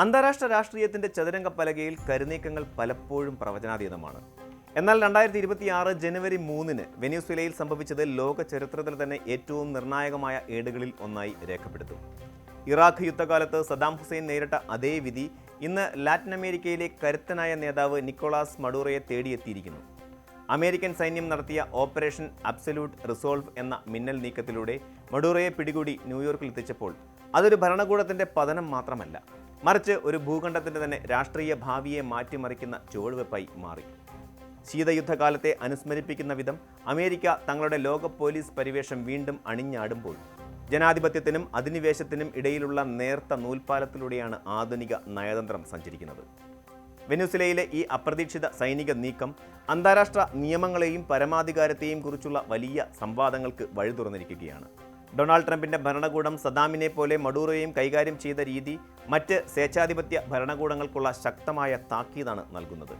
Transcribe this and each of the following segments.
അന്താരാഷ്ട്ര രാഷ്ട്രീയത്തിന്റെ ചതുരംഗ പലകയിൽ കരുനീക്കങ്ങൾ പലപ്പോഴും പ്രവചനാതീതമാണ്. എന്നാൽ രണ്ടായിരത്തി ഇരുപത്തിയാറ് ജനുവരി മൂന്നിന് വെനീസ്വലയിൽ സംഭവിച്ചത് ലോക ചരിത്രത്തിൽ തന്നെ ഏറ്റവും നിർണായകമായ ഏടുകളിൽ ഒന്നായി രേഖപ്പെടുത്തും. ഇറാഖ് യുദ്ധകാലത്ത് സദാം ഹുസൈൻ നേരിട്ട അതേ വിധി ഇന്ന് ലാറ്റിൻ അമേരിക്കയിലെ കരുത്തനായ നേതാവ് നിക്കോളാസ് മഡൂറയെ തേടിയെത്തിയിരിക്കുന്നു. അമേരിക്കൻ സൈന്യം നടത്തിയ ഓപ്പറേഷൻ അബ്സല്യൂട്ട് റിസോൾവ് എന്ന മിന്നൽ നീക്കത്തിലൂടെ മഡൂറയെ പിടികൂടി ന്യൂയോർക്കിൽ എത്തിച്ചപ്പോൾ അതൊരു ഭരണകൂടത്തിന്റെ പതനം മാത്രമല്ല മറിച്ച് ഒരു ഭൂഖണ്ഡത്തിന്റെ തന്നെ രാഷ്ട്രീയ ഭാവിയെ മാറ്റിമറിക്കുന്ന ചുവടുവെപ്പായി മാറി. ശീതയുദ്ധകാലത്തെ അനുസ്മരിപ്പിക്കുന്ന വിധം അമേരിക്ക തങ്ങളുടെ ലോക പോലീസ് പരിവേഷം വീണ്ടും അണിഞ്ഞാടുമ്പോൾ ജനാധിപത്യത്തിനും അധിനിവേശത്തിനും ഇടയിലുള്ള നേർത്ത നൂൽപ്പാലത്തിലൂടെയാണ് ആധുനിക നയതന്ത്രം സഞ്ചരിക്കുന്നത്. വെനുസിലയിലെ ഈ അപ്രതീക്ഷിത സൈനിക നീക്കം അന്താരാഷ്ട്ര നിയമങ്ങളെയും പരമാധികാരത്തെയും കുറിച്ചുള്ള വലിയ സംവാദങ്ങൾക്ക് വഴി തുറന്നിരിക്കുകയാണ് ഡൊണാൾഡ് ട്രംപിന്റെ ഭരണകൂടം സദാമിനെ പോലെ മഡൂറോയും കൈകാര്യം ചെയ്ത രീതി മറ്റ് സ്വേച്ഛാധിപത്യ ഭരണകൂടങ്ങൾക്കുള്ള ശക്തമായ താക്കീതാണ് നൽകുന്നത്.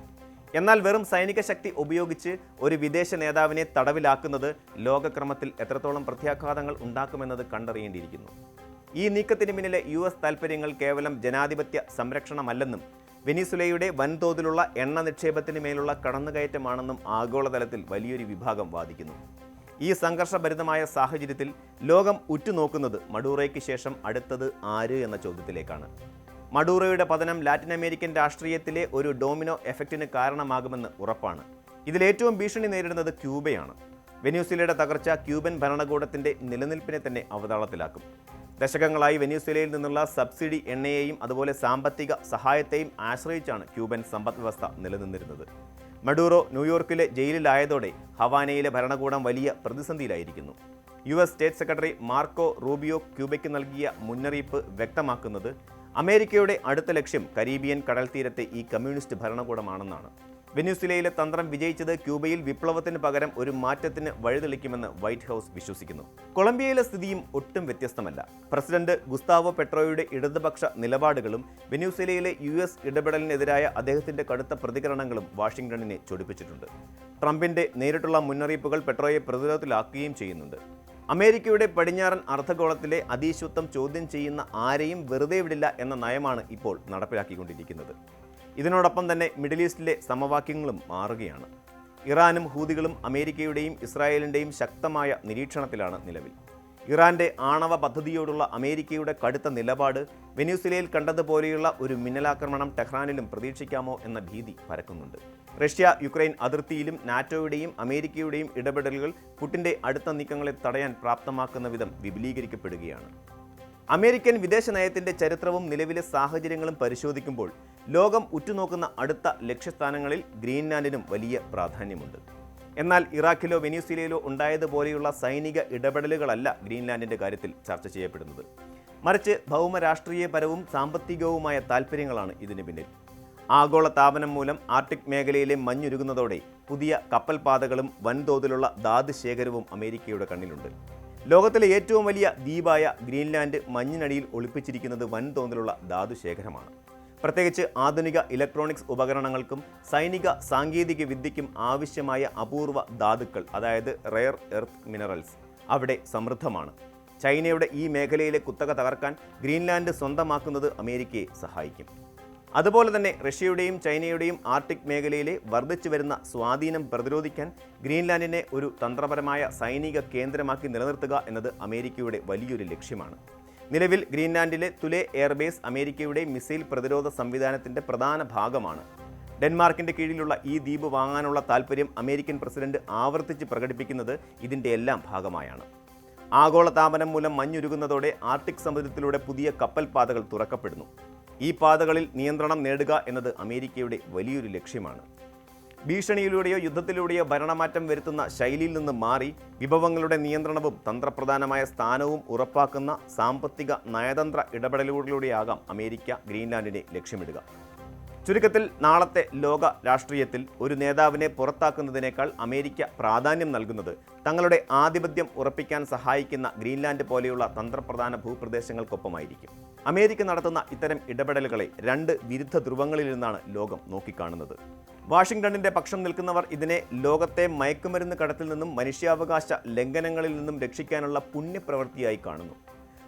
എന്നാൽ വെറും സൈനിക ശക്തി ഉപയോഗിച്ച് ഒരു വിദേശ നേതാവിനെ തടവിലാക്കുന്നത് ലോകക്രമത്തിൽ എത്രത്തോളം പ്രത്യാഘാതങ്ങൾ ഉണ്ടാക്കുമെന്നത് കണ്ടറിയേണ്ടിയിരിക്കുന്നു. ഈ നീക്കത്തിന് പിന്നിലെ യു എസ് താൽപ്പര്യങ്ങൾ കേവലം ജനാധിപത്യ സംരക്ഷണമല്ലെന്നും വെനിസുലയുടെ വൻതോതിലുള്ള എണ്ണ നിക്ഷേപത്തിന് മേലുള്ള കടന്നുകയറ്റമാണെന്നും ആഗോളതലത്തിൽ വലിയൊരു വിഭാഗം വാദിക്കുന്നു. ഈ സംഘർഷഭരിതമായ സാഹചര്യത്തിൽ ലോകം ഉറ്റുനോക്കുന്നത് മഡൂറയ്ക്ക് ശേഷം അടുത്തത് ആര് എന്ന ചോദ്യത്തിലേക്കാണ്. മഡൂറയുടെ പതനം ലാറ്റിൻ അമേരിക്കൻ രാഷ്ട്രീയത്തിലെ ഒരു ഡോമിനോ എഫക്റ്റിന് കാരണമാകുമെന്ന് ഉറപ്പാണ്. ഇതിലേറ്റവും ഭീഷണി നേരിടുന്നത് ക്യൂബയാണ്. വെനീസുലയുടെ തകർച്ച ക്യൂബൻ ഭരണകൂടത്തിന്റെ നിലനിൽപ്പിനെ തന്നെ അവതാളത്തിലാക്കും. ദശകങ്ങളായി വെനീസുലയിൽ നിന്നുള്ള സബ്സിഡി എണ്ണയെയും അതുപോലെ സാമ്പത്തിക സഹായത്തെയും ആശ്രയിച്ചാണ് ക്യൂബൻ സമ്പദ്വ്യവസ്ഥ നിലനിന്നിരുന്നത്. മഡൂറോ ന്യൂയോർക്കിലെ ജയിലിലായതോടെ ഹവാനയിലെ ഭരണകൂടം വലിയ പ്രതിസന്ധിയിലായിരിക്കുന്നു. U S state secretary Marco Rubio ക്യൂബയ്ക്ക് നൽകിയ മുന്നറിയിപ്പ് വ്യക്തമാക്കുന്നത് അമേരിക്കയുടെ അടുത്ത ലക്ഷ്യം കരീബിയൻ കടൽ തീരത്തെ ഈ കമ്മ്യൂണിസ്റ്റ് ഭരണകൂടമാണെന്നാണ്. വെനീസുലയിലെ തന്ത്രം വിജയിച്ചത് ക്യൂബയിൽ വിപ്ലവത്തിന് പകരം ഒരു മാറ്റത്തിന് വഴിതെളിക്കുമെന്ന് വൈറ്റ് ഹൗസ് വിശ്വസിക്കുന്നു. കൊളംബിയയിലെ സ്ഥിതിയും ഒട്ടും വ്യത്യസ്തമല്ല. പ്രസിഡന്റ് ഗുസ്താവോ പെട്രോയുടെ ഇടതുപക്ഷ നിലപാടുകളും വെനുസിലയിലെ യു എസ് ഇടപെടലിനെതിരായ അദ്ദേഹത്തിന്റെ കടുത്ത പ്രതികരണങ്ങളും വാഷിംഗ്ടണിനെ ചൊടിപ്പിച്ചിട്ടുണ്ട്. ട്രംപിന്റെ നേരിട്ടുള്ള മുന്നറിയിപ്പുകൾ പെട്രോയെ പ്രതിരോധത്തിലാക്കുകയും ചെയ്യുന്നുണ്ട്. അമേരിക്കയുടെ പടിഞ്ഞാറൻ അർദ്ധഗോളത്തിലെ അതീശത്വം ചോദ്യം ചെയ്യുന്ന ആരെയും വെറുതെ വിടില്ല എന്ന നയമാണ് ഇപ്പോൾ നടപ്പിലാക്കിക്കൊണ്ടിരിക്കുന്നത്. ഇതിനോടൊപ്പം തന്നെ മിഡിൽ ഈസ്റ്റിലെ സമവാക്യങ്ങളും മാറുകയാണ്. ഇറാനും ഹൂതികളും അമേരിക്കയുടെയും ഇസ്രായേലിന്റെയും ശക്തമായ നിരീക്ഷണത്തിലാണ് നിലവിൽ. ഇറാന്റെ ആണവ പദ്ധതിയോടുള്ള അമേരിക്കയുടെ കടുത്ത നിലപാട് വെനീസുലയിൽ കണ്ടതുപോലെയുള്ള ഒരു മിന്നലാക്രമണം ടെഹ്റാനിലും പ്രതീക്ഷിക്കാമോ എന്ന ഭീതി പരക്കുന്നുണ്ട്. റഷ്യ യുക്രൈൻ അതിർത്തിയിലും നാറ്റോയുടെയും അമേരിക്കയുടെയും ഇടപെടലുകൾ പുട്ടിന്റെ അടുത്ത നീക്കങ്ങളെ തടയാൻ പ്രാപ്തമാക്കുന്ന വിധം വിപുലീകരിക്കപ്പെടുകയാണ്. അമേരിക്കൻ വിദേശ നയത്തിന്റെ ചരിത്രവും നിലവിലെ സാഹചര്യങ്ങളും പരിശോധിക്കുമ്പോൾ ലോകം ഉറ്റുനോക്കുന്ന അടുത്ത ലക്ഷ്യസ്ഥാനങ്ങളിൽ ഗ്രീൻലാൻഡിനും വലിയ പ്രാധാന്യമുണ്ട്. എന്നാൽ ഇറാഖിലോ വെനീസിലയിലോ ഉണ്ടായതുപോലെയുള്ള സൈനിക ഇടപെടലുകളല്ല ഗ്രീൻലാൻഡിന്റെ കാര്യത്തിൽ ചർച്ച ചെയ്യപ്പെടുന്നത്. മറിച്ച് ഭൗമരാഷ്ട്രീയപരവും സാമ്പത്തികവുമായ താൽപ്പര്യങ്ങളാണ് ഇതിനു പിന്നിൽ. ആഗോള താപനം മൂലം ആർട്ടിക് മേഖലയിലെ മഞ്ഞുരുകുന്നതോടെ പുതിയ കപ്പൽപാതകളും വൻതോതിലുള്ള ധാതു ശേഖരവും അമേരിക്കയുടെ കണ്ണിലുണ്ട്. ലോകത്തിലെ ഏറ്റവും വലിയ ദ്വീപായ ഗ്രീൻലാൻഡ് മഞ്ഞിനടിയിൽ ഒളിപ്പിച്ചിരിക്കുന്നത് വൻതോതിലുള്ള ധാതുശേഖരമാണ് പ്രത്യേകിച്ച് ആധുനിക ഇലക്ട്രോണിക്സ് ഉപകരണങ്ങൾക്കും സൈനിക സാങ്കേതിക വിദ്യയ്ക്കും ആവശ്യമായ അപൂർവ ധാതുക്കൾ അതായത് റെയർ എർത്ത് മിനറൽസ് അവിടെ സമൃദ്ധമാണ്. ചൈനയുടെ ഈ മേഖലയിലെ കുത്തക തകർക്കാൻ ഗ്രീൻലാൻഡ് സ്വന്തമാക്കുന്നത് അമേരിക്കയെ സഹായിക്കും. അതുപോലെ തന്നെ റഷ്യയുടെയും ചൈനയുടെയും ആർട്ടിക് മേഖലയിലെ വർദ്ധിച്ചു വരുന്ന സ്വാധീനം പ്രതിരോധിക്കാൻ ഗ്രീൻലാൻഡിനെ ഒരു തന്ത്രപരമായ സൈനിക കേന്ദ്രമാക്കി നിലനിർത്തുക എന്നത് അമേരിക്കയുടെ വലിയൊരു ലക്ഷ്യമാണ്. നിലവിൽ ഗ്രീൻലാൻഡിലെ തുലെ എയർബേസ് അമേരിക്കയുടെ മിസൈൽ പ്രതിരോധ സംവിധാനത്തിന്റെ പ്രധാന ഭാഗമാണ്. ഡെൻമാർക്കിന്റെ കീഴിലുള്ള ഈ ദ്വീപ് വാങ്ങാനുള്ള താൽപ്പര്യം അമേരിക്കൻ പ്രസിഡന്റ് ആവർത്തിച്ച് പ്രകടിപ്പിക്കുന്നത് ഇതിന്റെ എല്ലാം ഭാഗമായാണ്. ആഗോള താപനം മൂലം മഞ്ഞുരുകുന്നതോടെ ആർട്ടിക് സമുദ്രത്തിലൂടെ പുതിയ കപ്പൽ പാതകൾ തുറക്കപ്പെടുന്നു. ഈ പാതകളിൽ നിയന്ത്രണം നേടുക എന്നത് അമേരിക്കയുടെ വലിയൊരു ലക്ഷ്യമാണ്. ഭീഷണിയിലൂടെയോ യുദ്ധത്തിലൂടെയോ ഭരണമാറ്റം വരുത്തുന്ന ശൈലിയിൽ നിന്ന് മാറി വിഭവങ്ങളുടെ നിയന്ത്രണവും തന്ത്രപ്രധാനമായ സ്ഥാനവും ഉറപ്പാക്കുന്ന സാമ്പത്തിക നയതന്ത്ര ഇടപെടലുകളിലൂടെയാകാം അമേരിക്ക ഗ്രീൻലാൻഡിനെ ലക്ഷ്യമിടുക. ചുരുക്കത്തിൽ നാളത്തെ ലോക രാഷ്ട്രീയത്തിൽ ഒരു നേതാവിനെ പുറത്താക്കുന്നതിനേക്കാൾ അമേരിക്ക പ്രാധാന്യം നൽകുന്നത് തങ്ങളുടെ ആധിപത്യം ഉറപ്പിക്കാൻ സഹായിക്കുന്ന ഗ്രീൻലാൻഡ് പോലെയുള്ള തന്ത്രപ്രധാന ഭൂപ്രദേശങ്ങൾക്കൊപ്പമായിരിക്കും. അമേരിക്ക നടത്തുന്ന ഇത്തരം ഇടപെടലുകളെ രണ്ട് വിരുദ്ധ ധ്രുവങ്ങളിൽ നിന്നാണ് ലോകം നോക്കിക്കാണുന്നത്. വാഷിംഗ്ടണിന്റെ പക്ഷം നിൽക്കുന്നവർ ഇതിനെ ലോകത്തെ മയക്കുമരുന്ന് കടത്തിൽ നിന്നും മനുഷ്യാവകാശ ലംഘനങ്ങളിൽ നിന്നും രക്ഷിക്കാനുള്ള പുണ്യപ്രവൃത്തിയായി കാണുന്നു.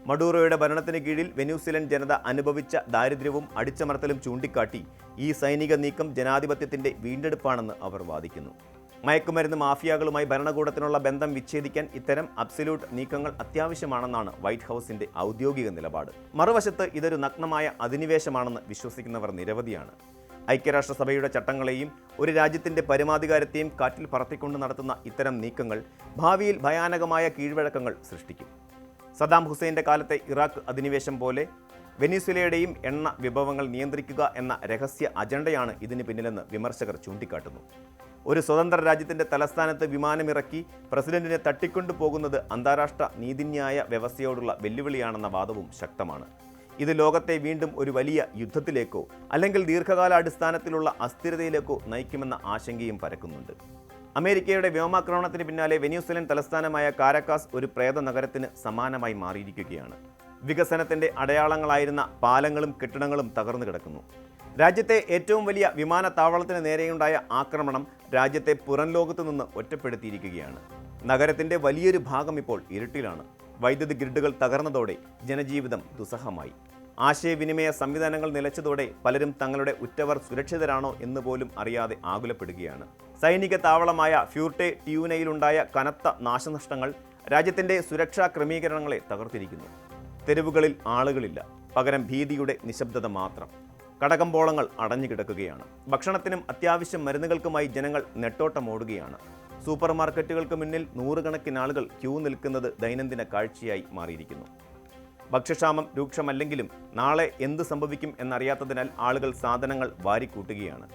മഡൂറോയുടെ ഭരണത്തിന് കീഴിൽ വെനൂസിലൻ ജനത അനുഭവിച്ച ദാരിദ്ര്യവും അടിച്ചമർത്തലും ചൂണ്ടിക്കാട്ടി ഈ സൈനിക നീക്കം ജനാധിപത്യത്തിന്റെ വീണ്ടെടുപ്പാണെന്ന് അവർ വാദിക്കുന്നു. മയക്കുമരുന്ന് മാഫിയകളുമായി ഭരണകൂടത്തിനുള്ള ബന്ധം വിച്ഛേദിക്കാൻ ഇത്തരം അബ്സല്യൂട്ട് നീക്കങ്ങൾ അത്യാവശ്യമാണെന്നാണ് വൈറ്റ് ഹൗസിന്റെ ഔദ്യോഗിക നിലപാട്. മറുവശത്ത് ഇതൊരു നഗ്നമായ അധിനിവേശമാണെന്ന് വിശ്വസിക്കുന്നവർ നിരവധിയാണ്. ഐക്യരാഷ്ട്രസഭയുടെ ചട്ടങ്ങളെയും ഒരു രാജ്യത്തിന്റെ പരമാധികാരത്തെയും കാറ്റിൽ പറത്തിക്കൊണ്ട് നടത്തുന്ന ഇത്തരം നീക്കങ്ങൾ ഭാവിയിൽ ഭയാനകമായ കീഴ്വഴക്കങ്ങൾ സൃഷ്ടിക്കും. സദാം ഹുസൈന്റെ കാലത്തെ ഇറാഖ് അധിനിവേശം പോലെ വെനിസ്വലയുടെയും എണ്ണ വിഭവങ്ങൾ നിയന്ത്രിക്കുക എന്ന രഹസ്യ അജണ്ടയാണ് ഇതിന് പിന്നിലെന്ന് വിമർശകർ ചൂണ്ടിക്കാട്ടുന്നു. ഒരു സ്വതന്ത്ര രാജ്യത്തിന്റെ തലസ്ഥാനത്ത് വിമാനമിറക്കി പ്രസിഡന്റിനെ തട്ടിക്കൊണ്ടു പോകുന്നത് അന്താരാഷ്ട്ര നീതിന്യായ വ്യവസ്ഥയോടുള്ള വെല്ലുവിളിയാണെന്ന വാദവും ശക്തമാണ്. ഇത് ലോകത്തെ വീണ്ടും ഒരു വലിയ യുദ്ധത്തിലേക്കോ അല്ലെങ്കിൽ ദീർഘകാലാടിസ്ഥാനത്തിലുള്ള അസ്ഥിരതയിലേക്കോ നയിക്കുമെന്ന ആശങ്കയും പരക്കുന്നുണ്ട്. അമേരിക്കയുടെ വ്യോമാക്രമണത്തിന് പിന്നാലെ വെനീസ്വലൻ തലസ്ഥാനമായ കാരക്കാസ് ഒരു പ്രേത നഗരത്തിന് സമാനമായി മാറിയിരിക്കുകയാണ്. വികസനത്തിന്റെ അടയാളങ്ങളായിരുന്ന പാലങ്ങളും കെട്ടിടങ്ങളും തകർന്നു കിടക്കുന്നു. രാജ്യത്തെ ഏറ്റവും വലിയ വിമാനത്താവളത്തിന് നേരെയുണ്ടായ ആക്രമണം രാജ്യത്തെ പുറം ലോകത്തു നിന്ന് ഒറ്റപ്പെടുത്തിയിരിക്കുകയാണ്. നഗരത്തിന്റെ വലിയൊരു ഭാഗം ഇപ്പോൾ ഇരുട്ടിലാണ്. വൈദ്യുതി ഗ്രിഡുകൾ തകർന്നതോടെ ജനജീവിതം ദുസ്സഹമായി. ആശയവിനിമയ സംവിധാനങ്ങൾ നിലച്ചതോടെ പലരും തങ്ങളുടെ ഉറ്റവർ സുരക്ഷിതരാണോ എന്ന് പോലും അറിയാതെ ആകുലപ്പെടുകയാണ്. സൈനിക താവളമായ ഫ്യൂർട്ടെ ട്യൂനയിലുണ്ടായ കനത്ത നാശനഷ്ടങ്ങൾ രാജ്യത്തിന്റെ സുരക്ഷാ ക്രമീകരണങ്ങളെ തകർത്തിരിക്കുന്നു. തെരുവുകളിൽ ആളുകളില്ല. പകരം ഭീതിയുടെ നിശബ്ദത മാത്രം. കടകമ്പോളങ്ങൾ അടഞ്ഞു കിടക്കുകയാണ്. ഭക്ഷണത്തിനും അത്യാവശ്യം മരുന്നുകൾക്കുമായി ജനങ്ങൾ നെട്ടോട്ടമോടുകയാണ്. സൂപ്പർ മാർക്കറ്റുകൾക്ക് മുന്നിൽ നൂറുകണക്കിന് ആളുകൾ ക്യൂ നിൽക്കുന്നത് ദൈനംദിന കാഴ്ചയായി മാറിയിരിക്കുന്നു. ഭക്ഷ്യക്ഷാമം രൂക്ഷമല്ലെങ്കിലും നാളെ എന്ത് സംഭവിക്കും എന്നറിയാത്തതിനാൽ ആളുകൾ സാധനങ്ങൾ വാരിക്കൂട്ടുകയാണ്.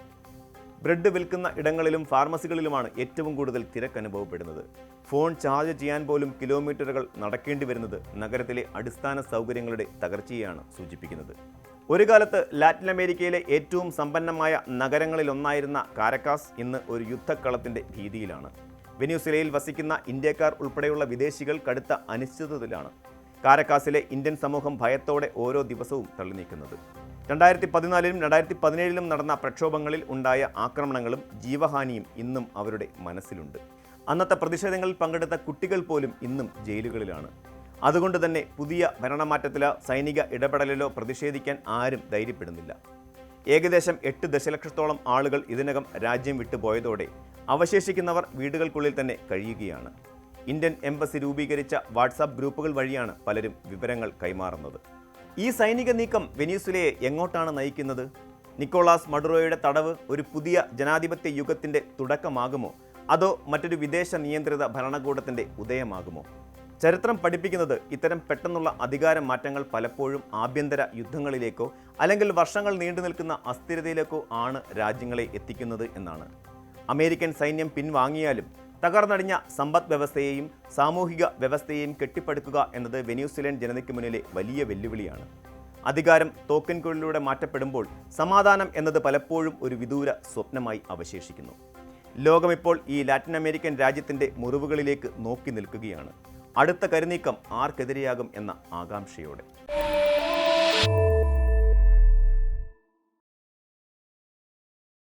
ബ്രെഡ് വിൽക്കുന്ന ഇടങ്ങളിലും ഫാർമസികളിലുമാണ് ഏറ്റവും കൂടുതൽ തിരക്ക് അനുഭവപ്പെടുന്നത്. ഫോൺ ചാർജ് ചെയ്യാൻ പോലും കിലോമീറ്ററുകൾ നടക്കേണ്ടി വരുന്നത് നഗരത്തിലെ അടിസ്ഥാന സൗകര്യങ്ങളുടെ തകർച്ചയാണ് സൂചിപ്പിക്കുന്നത്. ഒരു കാലത്ത് ലാറ്റിൻ അമേരിക്കയിലെ ഏറ്റവും സമ്പന്നമായ നഗരങ്ങളിലൊന്നായിരുന്ന കാരക്കാസ് ഇന്ന് ഒരു യുദ്ധക്കളത്തിന്റെ ഭീതിയിലാണ്. വെനീസുലയിൽ വസിക്കുന്ന ഇന്ത്യക്കാർ ഉൾപ്പെടെയുള്ള വിദേശികൾ കടുത്ത അനിശ്ചിതത്തിലാണ് കാരക്കാസിലെ ഇന്ത്യൻ സമൂഹം ഭയത്തോടെ ഓരോ ദിവസവും തള്ളി നീക്കുന്നത് രണ്ടായിരത്തി പതിനാലിലും രണ്ടായിരത്തി പതിനേഴിലും നടന്ന പ്രക്ഷോഭങ്ങളിൽ ഉണ്ടായ ആക്രമണങ്ങളും ജീവഹാനിയും ഇന്നും അവരുടെ മനസ്സിലുണ്ട്. അന്നത്തെ പ്രതിഷേധങ്ങളിൽ പങ്കെടുത്ത കുട്ടികൾ പോലും ഇന്നും ജയിലുകളിലാണ്. അതുകൊണ്ട് തന്നെ പുതിയ ഭരണമാറ്റത്തിലോ സൈനിക ഇടപെടലിലോ പ്രതിഷേധിക്കാൻ ആരും ധൈര്യപ്പെടുന്നില്ല. ഏകദേശം എട്ട് ദശലക്ഷത്തോളം ആളുകൾ ഇതിനകം രാജ്യം വിട്ടുപോയതോടെ അവശേഷിക്കുന്നവർ വീടുകൾക്കുള്ളിൽ തന്നെ കഴിയുകയാണ്. ഇന്ത്യൻ എംബസി രൂപീകരിച്ച വാട്സാപ്പ് ഗ്രൂപ്പുകൾ വഴിയാണ് പലരും വിവരങ്ങൾ കൈമാറുന്നത്. ഈ സൈനിക നീക്കം വെനീസുലയെ എങ്ങോട്ടാണ് നയിക്കുന്നത്? നിക്കോളാസ് മഡുറോയുടെ തടവ് ഒരു പുതിയ ജനാധിപത്യ യുഗത്തിന്റെ തുടക്കമാകുമോ? അതോ മറ്റൊരു വിദേശ നിയന്ത്രിത ഭരണകൂടത്തിന്റെ ഉദയമാകുമോ? ചരിത്രം പഠിപ്പിക്കുന്നത് ഇത്തരം പെട്ടെന്നുള്ള അധികാര മാറ്റങ്ങൾ പലപ്പോഴും ആഭ്യന്തര യുദ്ധങ്ങളിലേക്കോ അല്ലെങ്കിൽ വർഷങ്ങൾ നീണ്ടു നിൽക്കുന്ന അസ്ഥിരതയിലേക്കോ ആണ് രാജ്യങ്ങളെ എത്തിക്കുന്നത് എന്നാണ്. അമേരിക്കൻ സൈന്യം പിൻവാങ്ങിയാലും തകർന്നടിഞ്ഞ സമ്പദ് വ്യവസ്ഥയെയും സാമൂഹിക വ്യവസ്ഥയെയും കെട്ടിപ്പടുക്കുക എന്നത് വെന്യൂസിലൻഡ് ജനതയ്ക്ക് മുന്നിലെ വലിയ വെല്ലുവിളിയാണ്. അധികാരം തോക്കൻകുഴലിലൂടെ മാറ്റപ്പെടുമ്പോൾ സമാധാനം എന്നത് പലപ്പോഴും ഒരു വിദൂര സ്വപ്നമായി അവശേഷിക്കുന്നു. ലോകമിപ്പോൾ ഈ ലാറ്റിൻ അമേരിക്കൻ രാജ്യത്തിന്റെ മുറിവുകളിലേക്ക് നോക്കി നിൽക്കുകയാണ്. അടുത്ത കരുനീക്കം ആർക്കെതിരെയാകും എന്ന ആകാംക്ഷയോടെ.